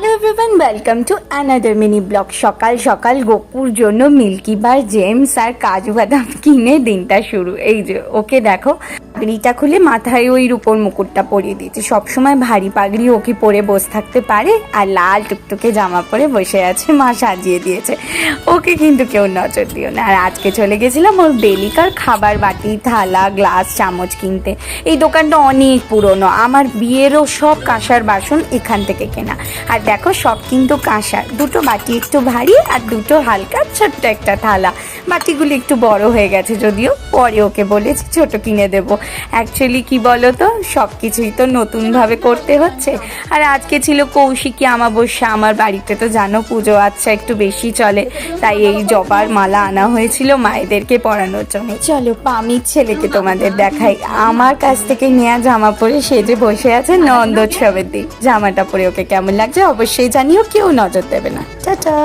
Hello everyone welcome to another mini blog সকাল সকাল গোপুর জন্য মিল্কি বার জেমস আর কাজু বাদাম কিনে দিনটা শুরু। এই যে, ওকে দেখো। পাগড়িটা খুলে মাথায় ওই রূপোর মুকুটটা পরিয়ে দিয়েছে। সবসময় ভারী পাগড়ি ওকে পরে বসে থাকতে পারে আর লাল টুকটুকে জামা পরে বসে আছে, মা সাজিয়ে দিয়েছে। ওকে কিন্তু কেউ নজর দিও না। আর আজকে চলে গেছিলাম ওর ডেলিকার খাবার বাটি, থালা, গ্লাস, চামচ কিনতে। এই দোকানটা অনেক পুরনো। আমার বিয়েরও সব কাঁসার বাসন এখান থেকে কেনা। আর দেখো সব কিন্তু কাঁসার। দুটো বাটি একটু ভারী আর দুটো হালকা ছোট্ট একটা থালা। বাটিগুলো একটু বড় হয়ে গেছে যদিও, পরে ওকে বলেছি ছোট কিনে দেবো। অ্যাকচুয়ালি কি বলো তো সব কিছুই তো নতুনভাবে করতে হচ্ছে। আর আজকে ছিল কৌশিকী আমাবস্যা আমার বাড়িতে তো জানো পুজো আচ্ছা একটু বেশি চলে। তাই এই জবার মালা আনা হয়েছিল মায়েদেরকে পরানোর জন্য। চলো, পামির ছেলেকে তোমাদের দেখাই। আমার কাছ থেকে নেওয়া জামা পরে সেজে বসে আছে নন্দোৎসবের দিন জামাটা পরে ওকে কেমন লাগছে অবশ্যই জানিও, কেউ নজর দেবে না। টাটা।